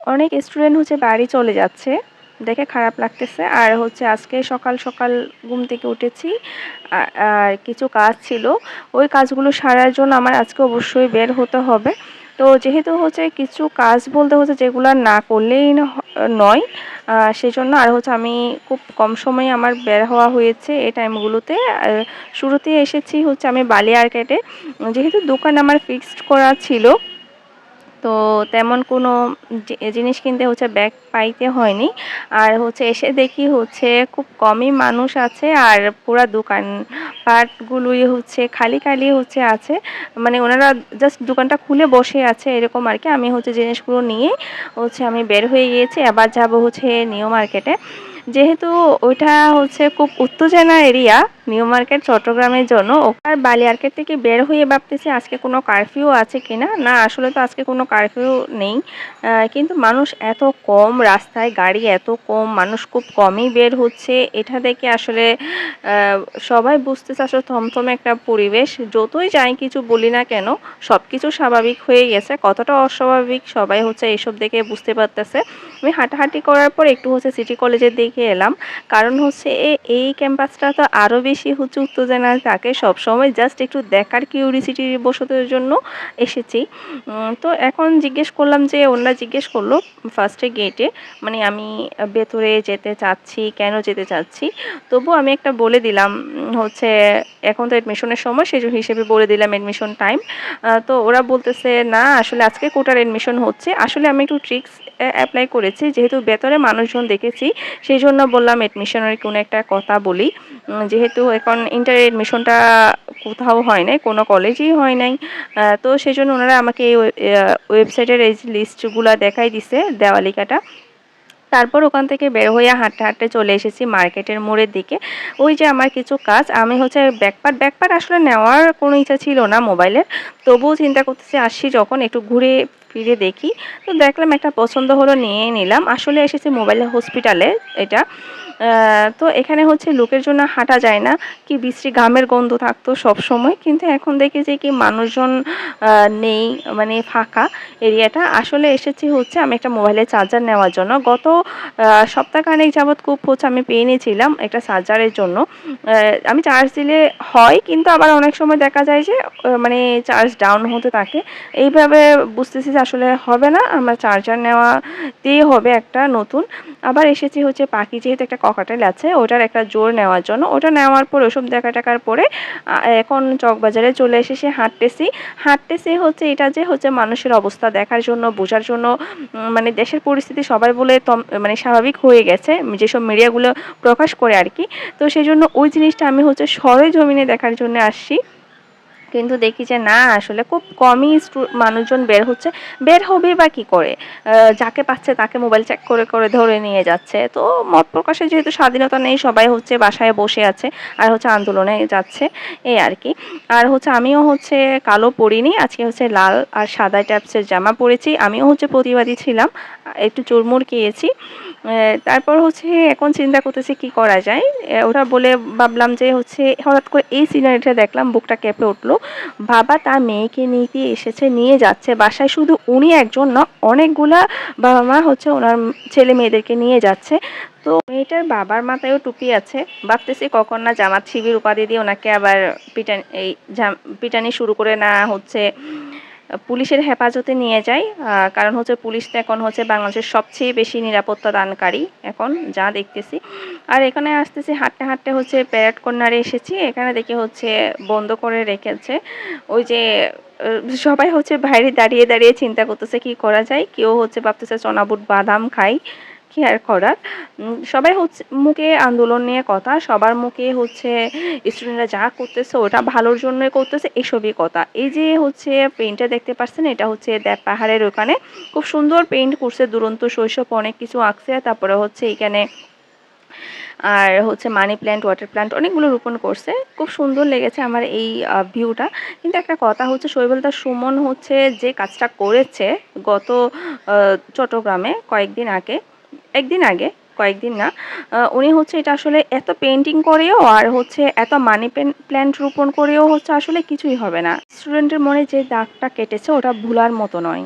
অনেক স্টুডেন্ট হচ্ছে বাড়ি চলে যাচ্ছে, দেখে খারাপ লাগতেছে। আর হচ্ছে আজকে সকাল সকাল ঘুম থেকে উঠেছি, আর কিছু কাজ ছিল। ওই কাজগুলো সারার জন্য আমার আজকে অবশ্যই বের হতে হবে। তো যেহেতু হচ্ছে কিছু কাজ বলতে হচ্ছে যেগুলো না করলেই নয় সেই জন্য আর হচ্ছে আমি খুব কম সময়ে আমার বের হওয়া হয়েছে এই টাইমগুলোতে। শুরুতেই এসেছি হচ্ছে আমি বালি আর্কেটে যেহেতু দোকান আমার ফিক্সড করা ছিল তো তেমন কোনো জিনিস কিনতে হচ্ছে, ব্যাগ পাইতে হয়নি। আর হচ্ছে এসে দেখি হচ্ছে খুব কমই মানুষ আছে, আর পুরা দোকান পাটগুলোই হচ্ছে খালি খালি হচ্ছে আছে। মানে ওনারা জাস্ট দোকানটা খুলে বসে আছে এরকম আর কি। আমি হচ্ছে জিনিসগুলো নিয়ে হচ্ছে আমি বের হয়ে গিয়েছি আবার যাব হচ্ছে নিউ মার্কেটে। যেহেতু ওইটা হচ্ছে খুব উত্তেজনা এরিয়া নিউ মার্কেট চট্টগ্রামের জন্য। ওখানে বালিয়ার্কেট থেকে বের হয়ে ভাবতেছি আজকে কোনো কারফিউ আছে কিনা? না, আসলে তো আজকে কোনো কারফিউ নেই। কিন্তু মানুষ এত কম রাস্তায়, গাড়ি এত কম, মানুষ খুব কমই বের হচ্ছে। এটা দেখে আসলে সবাই বুঝতেছে আসলে থমথমে একটা পরিবেশ। যতই যাই কিছু বলি না কেন সব কিছু স্বাভাবিক হয়ে গেছে। কতটা অস্বাভাবিক সবাই হচ্ছে এইসব দেখে বুঝতে পারতেছে। আমি হাঁটাহাঁটি করার পর একটু হচ্ছে সিটি কলেজের দিকে এলাম। কারণ হচ্ছে এই ক্যাম্পাসটা তো আরও বেশি হচ্ছে উত্তেজনা থাকে সবসময় জাস্ট একটু দেখার কিউরিসিটির বসতের জন্য এসেছি। তো এখন জিজ্ঞেস করলাম যে ওনারা জিজ্ঞেস করল ফার্স্টে গেটে মানে আমি ভেতরে যেতে চাচ্ছি, কেন যেতে চাচ্ছি? তবু আমি একটা বলে দিলাম হচ্ছে এখন তো অ্যাডমিশনের সময়, সেই হিসেবে বলে দিলাম অ্যাডমিশন টাইম তো ওরা বলতেছে, না, আসলে আজকে কোটার অ্যাডমিশন হচ্ছে। আসলে আমি একটু ট্রিক্স অ্যাপ্লাই করেছি, যেহেতু ভেতরে মানুষজন দেখেছি, সেই জন্য বললাম অ্যাডমিশনের কোনো একটা কথা বলি। যেহেতু এখন ইন্টার অ্যাডমিশনটা কোথাও হয় নাই, কোনো কলেজেই হয় নাই তো সেই জন্য ওনারা আমাকে এই ওয়েবসাইটের এই লিস্টগুলো দেখাই দিছে, দেওয়ালিকাটা। তারপর ওখান থেকে বের হয়ে হাঁটতে হাঁটতে চলে এসেছি মার্কেটের মোড়ের দিকে। ওই যে আমার কিছু কাজ, আমি হচ্ছে ব্যাকপাট ব্যাকপাট আসলে নেওয়ার কোনো ইচ্ছা ছিল না মোবাইলের তবুও চিন্তা করতেছি আসছি যখন, একটু ঘুরে ফিরে দেখি। তো দেখলাম একটা পছন্দ হলো, নিয়ে নিলাম। আসলে এসেছে মোবাইল হসপিটালে এটা। তো এখানে হচ্ছে লোকের জন্য হাঁটা যায় না। কি বিশ্রী ঘামের গন্ধ থাকতো সব সময় কিন্তু এখন দেখি যে কি মানুষজন নেই মানে ফাঁকা এরিয়াটা। আসলে এসেছি হচ্ছে আমি একটা মোবাইলের চার্জার নেওয়ার জন্য। গত সপ্তাহখানেক যাবৎ খুব হচ্ছে আমি পেয়ে নিয়েছিলাম একটা চার্জারের জন্য। আমি চার্জ দিলে হয়, কিন্তু আবার অনেক সময় দেখা যায় যে মানে চার্জ ডাউন হতে থাকে। এইভাবে বুঝতেছি যে আসলে হবে না, আমার চার্জার নেওয়া দিয়ে হবে একটা নতুন। আবার এসেছি হচ্ছে পাখি, যেহেতু একটা ককাটেল আছে ওটার একটা জোর নেওয়ার জন্য। ওটা নেওয়ার পর ওসব দেখা টাকার পরে এখন চকবাজারে চলে এসেছি হাঁটতেছি। হাঁটতেছি হচ্ছে এটা যে হচ্ছে মানুষের অবস্থা দেখার জন্য, বোঝার জন্য মানে দেশের পরিস্থিতি সবাই বলে মানে স্বাভাবিক হয়ে গেছে, যেসব মিডিয়াগুলো প্রকাশ করে আর কি। তো সেই জন্য ওই জিনিসটা আমি হচ্ছে সরে জমিনে দেখার জন্য আসছি। কিন্তু দেখি যে না, আসলে খুব কমই মানুষজন বের হচ্ছে। বের হবে বা কি করে? যাকে পাচ্ছে তাকে মোবাইল চেক করে করে ধরে নিয়ে যাচ্ছে। তো মত প্রকাশে যেহেতু স্বাধীনতা নেই, সবাই হচ্ছে বাসায় বসে আছে আর হচ্ছে আন্দোলনে যাচ্ছে, এই আর কি। আর হচ্ছে আমিও হচ্ছে কালো পরিনি, আজকে হচ্ছে লাল আর সাদা ট্যাপসের জামা পরেছি। আমিও হচ্ছে প্রতিবাদী ছিলাম, একটু চুরমুর খেয়েছি। তারপর হচ্ছে এখন চিন্তা করতেছি কি করা যায়। ওরা বলে ভাবলাম যে হচ্ছে হঠাৎ করে এই সিনারিটা দেখলাম, বুকটা কেঁপে উঠল। বাবা তার মেয়েকে নিতে এসেছে, নিয়ে যাচ্ছে বাসায়। শুধু উনি একজন না, অনেকগুলা বাবা মা হচ্ছে ওনার ছেলে মেয়েদেরকে নিয়ে যাচ্ছে। তো মেয়েটার বাবার মাথায়ও টুপি আছে। ভাবতেছি কখন না জামাত শিবির উপাধি দিয়ে ওনাকে আবার পিটানি, এই পিটানি শুরু করে না হচ্ছে। পুলিশের হেফাজতে নিয়ে যায় কারণ হচ্ছে পুলিশ তো এখন হচ্ছে বাংলাদেশের সবচেয়ে বেশি নিরাপত্তা দানকারী এখন যা দেখতেছি। আর এখানে আসতেছি, হাঁটতে হাঁটতে হচ্ছে প্যারেড কর্নারে এসেছি, এখানে দেখে হচ্ছে বন্ধ করে রেখেছে। ওই যে সবাই হচ্ছে বাইরে দাঁড়িয়ে দাঁড়িয়ে চিন্তা করতেছে কি করা যায়, কেউ হচ্ছে ভাবতেছে চনাবুট বাদাম খাই। কি আর করার সবাই হচ্ছে মুখে আন্দোলন নিয়ে কথা, সবার মুখে হচ্ছে স্টুডেন্টরা যা করতেছে ওটা ভালোর জন্যই করতেছে, এসবই কথা। এই যে হচ্ছে পেইন্টটা দেখতে পাচ্ছেন এটা হচ্ছে দেব পাহাড়ের ওখানে। খুব সুন্দর পেইন্ট করছে দুরন্ত শৈশব, অনেক কিছু আঁকছে, তারপরে হচ্ছে এখানে আর হচ্ছে মানি প্ল্যান্ট ওয়াটার প্ল্যান্ট অনেকগুলো রোপণ করছে। খুব সুন্দর লেগেছে আমার এই ভিউটা কিন্তু একটা কথা হচ্ছে শৈবলতা সুমন হচ্ছে যে কাজটা করেছে গত চট্টগ্রামে কয়েকদিন আগে একদিন আগে, কয়েকদিন না উনি হচ্ছে এটা আসলে এত পেন্টিং করেও আর হচ্ছে এত মানি প্ল্যান্ট রোপণ করেও হচ্ছে আসলে কিছুই হবে না। স্টুডেন্টের মনে যে দাগটা কেটেছে, ওটা ভুলার মতো নয়।